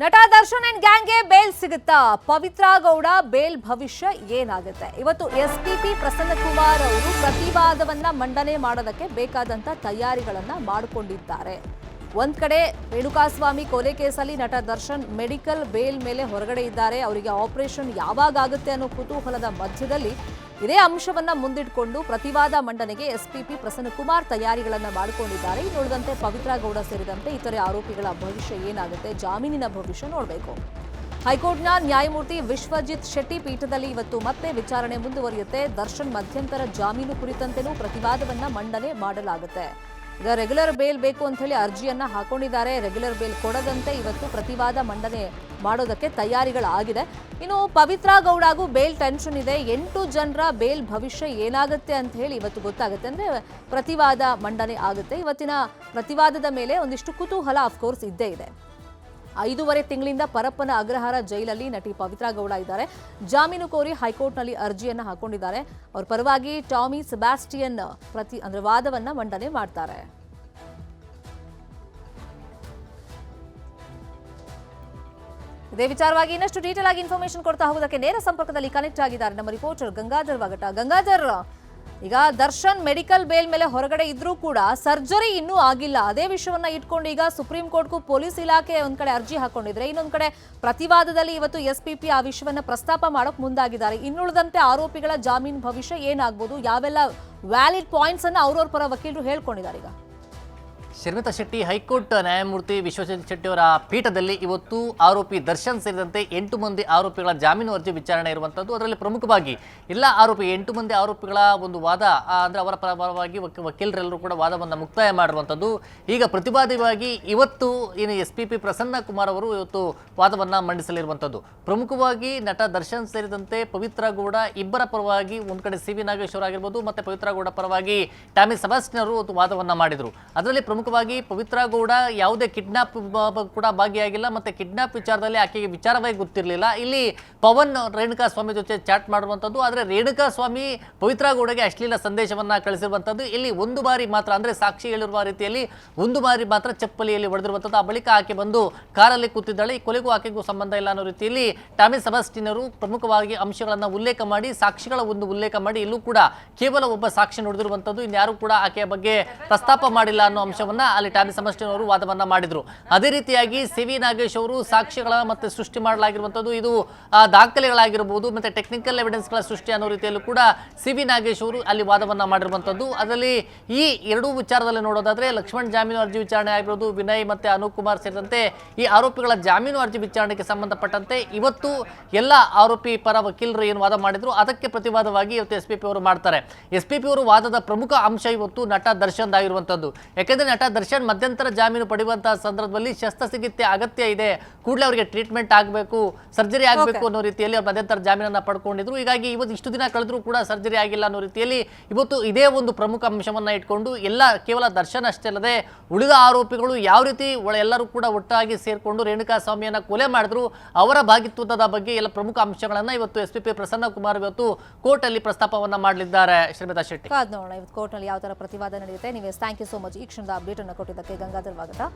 ನಟ Darshan and ಗ್ಯಾಂಗ್ಗೆ bale ಸಿಗುತ್ತಾ? Pavithra Gowda, bale ಭವಿಷ್ಯ ಏನಾಗುತ್ತೆ? ಇವತ್ತು S P P Prasanna Kumar ಅವರು ಪ್ರತಿವಾದವನ್ನ ಮಂಡನೆ ಮಾಡೋದಕ್ಕೆ ಬೇಕಾದಂತ ತಯಾರಿಗಳನ್ನ ಮಾಡಿಕೊಂಡಿದ್ದಾರೆ. ಒಂದ್ ಕಡೆ ರೇಣುಕಾಸ್ವಾಮಿ ಕೊಲೆ ಕೇಸಲ್ಲಿ ನಟ ದರ್ಶನ್ ಮೆಡಿಕಲ್ ಬೇಲ್ ಮೇಲೆ ಹೊರಗಡೆ ಇದ್ದಾರೆ. ಅವರಿಗೆ ಆಪರೇಷನ್ ಯಾವಾಗ ಆಗುತ್ತೆ ಅನ್ನೋ ಕುತೂಹಲದ ಮಧ್ಯದಲ್ಲಿ ಇದೇ ಅಂಶವನ್ನ ಮುಂದಿಟ್ಕೊಂಡು ಪ್ರತಿವಾದ ಮಂಡನೆಗೆ ಎಸ್ಪಿಪಿ ಪ್ರಸನ್ನಕುಮಾರ್ ತಯಾರಿಗಳನ್ನ ಮಾಡಿಕೊಂಡಿದ್ದಾರೆ. ನೋಡಿದಂತೆ ಪವಿತ್ರ ಗೌಡ ಸೇರಿದಂತೆ ಇತರೆ ಆರೋಪಿಗಳ ಭವಿಷ್ಯ ಏನಾಗುತ್ತೆ, ಜಾಮೀನಿನ ಭವಿಷ್ಯ ನೋಡಬೇಕು. ಹೈಕೋರ್ಟ್ನ ನ್ಯಾಯಮೂರ್ತಿ ವಿಶ್ವಜಿತ್ ಶೆಟ್ಟಿ ಪೀಠದಲ್ಲಿ ಇವತ್ತು ಮತ್ತೆ ವಿಚಾರಣೆ ಮುಂದುವರಿಯುತ್ತೆ. ದರ್ಶನ್ ಮಧ್ಯಂತರ ಜಾಮೀನು ಕುರಿತಂತೆಯೂ ಪ್ರತಿವಾದವನ್ನ ಮಂಡನೆ ಮಾಡಲಾಗುತ್ತೆ. ಈಗ ರೆಗ್ಯುಲರ್ ಬೇಲ್ ಬೇಕು ಅಂತ ಹೇಳಿ ಅರ್ಜಿಯನ್ನ ಹಾಕೊಂಡಿದ್ದಾರೆ. ರೆಗ್ಯುಲರ್ ಬೇಲ್ ಕೊಡದಂತೆ ಇವತ್ತು ಪ್ರತಿವಾದ ಮಂಡನೆ ಮಾಡೋದಕ್ಕೆ ತಯಾರಿಗಳಾಗಿದೆ. ಇನ್ನು ಪವಿತ್ರ ಗೌಡಗೂ ಬೇಲ್ ಟೆನ್ಷನ್ ಇದೆ. ಎಂಟು ಜನರ ಬೇಲ್ ಭವಿಷ್ಯ ಏನಾಗುತ್ತೆ ಅಂತ ಹೇಳಿ ಇವತ್ತು ಗೊತ್ತಾಗುತ್ತೆ. ಅಂದ್ರೆ ಪ್ರತಿವಾದ ಮಂಡನೆ ಆಗುತ್ತೆ. ಇವತ್ತಿನ ಪ್ರತಿವಾದದ ಮೇಲೆ ಒಂದಿಷ್ಟು ಕುತೂಹಲ ಅಫ್ಕೋರ್ಸ್ ಇದ್ದೇ ಇದೆ. ಐದೂವರೆ ತಿಂಗಳಿಂದ ಪರಪ್ಪನ ಅಗ್ರಹಾರ ಜೈಲಲ್ಲಿ ನಟಿ ಪವಿತ್ರಾ ಗೌಡ ಇದ್ದಾರೆ. ಜಾಮೀನು ಕೋರಿ ಹೈಕೋರ್ಟ್ನಲ್ಲಿ ಅರ್ಜಿಯನ್ನು ಹಾಕೊಂಡಿದ್ದಾರೆ. ಅವ್ರ ಪರವಾಗಿ ಟಾಮಿ ಸೆಬಾಸ್ಟಿಯನ್ ಪ್ರತಿ ಅಂದ್ರೆ ವಾದವನ್ನು ಮಂಡನೆ ಮಾಡ್ತಾರೆ. ಇದೇ ವಿಚಾರವಾಗಿ ಇನ್ನಷ್ಟು ಡೀಟೇಲ್ ಆಗಿ ಇನ್ಫಾರ್ಮೇಶನ್ ಕೊಡ್ತಾ ಹೋಗೋದಕ್ಕೆ ನೇರ ಸಂಪರ್ಕದಲ್ಲಿ ಕನೆಕ್ಟ್ ಆಗಿದ್ದಾರೆ ನಮ್ಮ ರಿಪೋರ್ಟರ್ ಗಂಗಾಧರ್ ವಾಗಟ. ಗಂಗಾಧರ್ ಈಗ ದರ್ಶನ್ ಮೆಡಿಕಲ್ ಬೇಲ್ ಮೇಲೆ ಹೊರಗಡೆ ಇದ್ರೂ ಕೂಡ ಸರ್ಜರಿ ಇನ್ನೂ ಆಗಿಲ್ಲ. ಅದೇ ವಿಷಯವನ್ನ ಇಟ್ಕೊಂಡು ಈಗ ಸುಪ್ರೀಂ ಕೋರ್ಟ್ಗೂ ಪೊಲೀಸ್ ಇಲಾಖೆ ಒಂದ್ ಕಡೆ ಅರ್ಜಿ ಹಾಕೊಂಡಿದ್ರೆ, ಇನ್ನೊಂದ್ ಕಡೆ ಪ್ರತಿವಾದದಲ್ಲಿ ಇವತ್ತು ಎಸ್ ಪಿ ಪಿ ಆ ವಿಷಯವನ್ನ ಪ್ರಸ್ತಾಪ ಮಾಡೋಕೆ ಮುಂದಾಗಿದ್ದಾರೆ. ಇನ್ನುಳಿದಂತೆ ಆರೋಪಿಗಳ ಜಾಮೀನು ಭವಿಷ್ಯ ಏನಾಗ್ಬೋದು? ಯಾವೆಲ್ಲ ವ್ಯಾಲಿಡ್ ಪಾಯಿಂಟ್ಸ್ ಅನ್ನ ಅವ್ರವ್ರ ಪರ ವಕೀಲರು ಹೇಳ್ಕೊಂಡಿದ್ದಾರೆ ಈಗ. ಶರ್ಮಿತಾ ಶೆಟ್ಟಿ, ಹೈಕೋರ್ಟ್ ನ್ಯಾಯಮೂರ್ತಿ ವಿಶ್ವಜಿತ್ ಶೆಟ್ಟಿ ಅವರ ಪೀಠದಲ್ಲಿ ಇವತ್ತು ಆರೋಪಿ ದರ್ಶನ್ ಸೇರಿದಂತೆ ಎಂಟು ಮಂದಿ ಆರೋಪಿಗಳ ಜಾಮೀನು ಅರ್ಜಿ ವಿಚಾರಣೆ ಇರುವಂಥದ್ದು ಅದರಲ್ಲಿ ಪ್ರಮುಖವಾಗಿ ಎಲ್ಲ ಆರೋಪಿ, ಎಂಟು ಮಂದಿ ಆರೋಪಿಗಳ ಒಂದು ವಾದ ಅಂದರೆ ಅವರ ಪರವಾಗಿ ವಕ- ವಕೀಲರೆಲ್ಲರೂ ಕೂಡ ವಾದವನ್ನು ಮುಕ್ತಾಯ ಮಾಡಿರುವಂಥದ್ದು ಈಗ ಪ್ರತಿವಾದಿಯಾಗಿ ಇವತ್ತು ಏನು S P P Prasanna Kumar ಅವರು ಇವತ್ತು ವಾದವನ್ನು ಮಂಡಿಸಲಿರುವಂಥದ್ದು ಪ್ರಮುಖವಾಗಿ ನಟ ದರ್ಶನ್ ಸೇರಿದಂತೆ ಪವಿತ್ರ ಗೌಡ ಇಬ್ಬರ ಪರವಾಗಿ ಒಂದು ಕಡೆ ಸಿ ವಿ ನಾಗೇಶ್ವರ ಆಗಿರ್ಬೋದು ಮತ್ತೆ ಪವಿತ್ರ ಗೌಡ ಪರವಾಗಿ ಟಾಮಿ ಸಬಾಸ್ಟಿನ್ ಅವರು ಒಂದು ವಾದವನ್ನ ಮಾಡಿದರು. ಅದರಲ್ಲಿ ಪ್ರಮುಖವಾಗಿ ಪವಿತ್ರ ಗೌಡ ಯಾವುದೇ ಕಿಡ್ನಾಪ್ ಕೂಡ ಭಾಗಿಯಾಗಿಲ್ಲ, ಮತ್ತೆ ಕಿಡ್ನಾಪ್ ವಿಚಾರದಲ್ಲಿ ಆಕೆಗೆ ವಿಚಾರವೇ ಗೊತ್ತಿರಲಿಲ್ಲ. ಇಲ್ಲಿ ಪವನ್ ರೇಣುಕಾ ಸ್ವಾಮಿ ಜೊತೆ ಚಾಟ್ ಮಾಡುವಂಥದ್ದು, ಆದರೆ ರೇಣುಕಾ ಸ್ವಾಮಿ ಪವಿತ್ರ ಗೌಡಗೆ ಅಶ್ಲೀಲ ಸಂದೇಶವನ್ನ ಕಳಿಸಿರುವಂಥದ್ದು. ಇಲ್ಲಿ ಒಂದು ಬಾರಿ ಮಾತ್ರ, ಅಂದ್ರೆ ಸಾಕ್ಷಿ ಹೇಳಿರುವ ರೀತಿಯಲ್ಲಿ ಒಂದು ಬಾರಿ ಮಾತ್ರ ಚಪ್ಪಲಿಯಲ್ಲಿ ಹೊಡೆದಿರುವಂಥದ್ದು. ಆ ಬಳಿಕ ಆಕೆ ಬಂದು ಕಾರಲ್ಲಿ ಕೂತಿದ್ದಾಳೆ. ಈ ಕೊಲೆಗೂ ಆಕೆಗೂ ಸಂಬಂಧ ಇಲ್ಲ ಅನ್ನೋ ರೀತಿಯಲ್ಲಿ ಟಾಮಿ ಸಬಾಸ್ಟಿನ್ ಅವರು ಪ್ರಮುಖವಾಗಿ ಅಂಶಗಳನ್ನು ಉಲ್ಲೇಖ ಮಾಡಿ, ಸಾಕ್ಷಿಗಳ ಒಂದು ಉಲ್ಲೇಖ ಮಾಡಿ, ಇಲ್ಲೂ ಕೂಡ ಕೇವಲ ಒಬ್ಬ ಸಾಕ್ಷಿ ನುಡಿದಿರುವಂಥದ್ದು. ಇನ್ಯಾರು ಕೂಡ ಆಕೆಯ ಬಗ್ಗೆ ಪ್ರಸ್ತಾಪ ಮಾಡಿಲ್ಲ ಅನ್ನೋ ಅಂಶವನ್ನ ಅಲ್ಲಿ ಟಾಮಿ ಸಮಷ್ಟಿನವರು ವಾದವನ್ನ ಮಾಡಿದ್ರು. ಅದೇ ರೀತಿಯಾಗಿ ಸಿ ವಿ ನಾಗೇಶ್ ಅವರು ಸಾಕ್ಷಿಗಳ ಮತ್ತೆ ಸೃಷ್ಟಿ ಮಾಡಲಾಗಿರುವಂಥದ್ದು ಇದು ಆ, ದಾಖಲೆಗಳಾಗಿರ್ಬೋದು ಮತ್ತೆ ಟೆಕ್ನಿಕಲ್ ಎವಿಡೆನ್ಸ್ಗಳ ಸೃಷ್ಟಿ ಅನ್ನೋ ರೀತಿಯಲ್ಲೂ ಕೂಡ ಸಿ ವಿ ನಾಗೇಶ್ ಅವರು ಅಲ್ಲಿ ವಾದವನ್ನ ಮಾಡಿರುವಂಥದ್ದು. ಅದರಲ್ಲಿ ಈ ಎರಡೂ ವಿಚಾರದಲ್ಲಿ ನೋಡೋದಾದ್ರೆ ಲಕ್ಷ್ಮಣ್ ಜಾಮೀನು ಅರ್ಜಿ ವಿಚಾರಣೆ ಆಗಿರೋದು ವಿನಯ್ ಮತ್ತೆ ಅನೂಪ್ ಕುಮಾರ್ ಸೇರಿದಂತೆ ಈ ಆರೋಪಿಗಳ ಜಾಮೀನು ಅರ್ಜಿ ವಿಚಾರಣೆಗೆ ಸಂಬಂಧಪಟ್ಟಂತೆ ಇವತ್ತು ಎಲ್ಲ ಆರೋಪಿ ಪರ ವಕೀಲರು ಏನು ವಾದ ಮಾಡಿದ್ರು ಅದಕ್ಕೆ ಪ್ರತಿವಾದವಾಗಿ ಇವತ್ತು ಎಸ್ ಪಿ ಪಿ ಅವರು ಮಾಡ್ತಾರೆ. ಎಸ್ ಪಿ ಪಿ ಅವರು ವಾದದ ಪ್ರಮುಖ ಅಂಶ ಇವತ್ತು ನಟ ದರ್ಶನ್ ಆಗಿರುವಂಥದ್ದು ಯಾಕೆಂದ್ರೆ ನಟ ದರ್ಶನ್ ಮಧ್ಯಂತರ ಜಾಮೀನು ಪಡೆಯುವಂತಹ ಸಂದರ್ಭದಲ್ಲಿ ಶಸ್ತ್ರಚಿಕಿತ್ಸೆ ಅಗತ್ಯ ಇದೆ. ಕೂಡಲೇ ಅವರಿಗೆ ಟ್ರೀಟ್ಮೆಂಟ್ ಆಗಬೇಕು ಸರ್ಜರಿ ಆಗಬೇಕು ಅನ್ನೋ ರೀತಿಯಲ್ಲಿ ಅವ್ರು ಮಧ್ಯಂತರ ಜಾಮೀನನ್ನು ಪಡ್ಕೊಂಡಿದ್ರು. ಹೀಗಾಗಿ ಇವತ್ತು ಇಷ್ಟು ದಿನ ಕಳೆದರೂ ಕೂಡ ಸರ್ಜರಿ ಆಗಿಲ್ಲ ಅನ್ನೋ ರೀತಿಯಲ್ಲಿ ಇವತ್ತು ಇದೇ ಒಂದು ಪ್ರಮುಖ ಅಂಶವನ್ನ ಇಟ್ಕೊಂಡು ಎಲ್ಲ ಕೇವಲ ದರ್ಶನ್ ಅಷ್ಟೇ ಅಲ್ಲದೆ ಉಳಿದ ಆರೋಪಿಗಳು ಯಾವ ರೀತಿ ಎಲ್ಲರೂ ಕೂಡ ಒಟ್ಟಾಗಿ ಸೇರಿಕೊಂಡು ರೇಣುಕಾ ಸ್ವಾಮಿಯನ್ನು ಕೊಲೆ ಮಾಡಿದ್ರು ಅವರ ಭಾಗಿತ್ವದ ಬಗ್ಗೆ ಎಲ್ಲ ಪ್ರಮುಖ ಅಂಶಗಳನ್ನು ಇವತ್ತು S P P Prasanna Kumar ಇವತ್ತು ಕೋರ್ಟ್ ಅಲ್ಲಿ ಪ್ರಸ್ತಾಪವನ್ನ ಮಾಡಲಿದ್ದಾರೆ. ಶ್ರೀಮತಾ ಶೆಟ್ಟಿ. ನೋಡೋಣ. ಇವತ್ತು ಕೋರ್ಟ್ನಲ್ಲಿ ಯಾವ ತರ ಪ್ರತಿವಾದ ನಡೆಯುತ್ತೆ? ನೀವು ಥ್ಯಾಂಕ್ ಯು ಸೋ ಮಚ್ ಈ ಕ್ಷಣದ ಅಪ್ಡೇಟ್ ಅನ್ನು ಕೊಟ್ಟಿದ್ದಕ್ಕೆ ಗಂಗಾಧರ್ ವಾಗಟ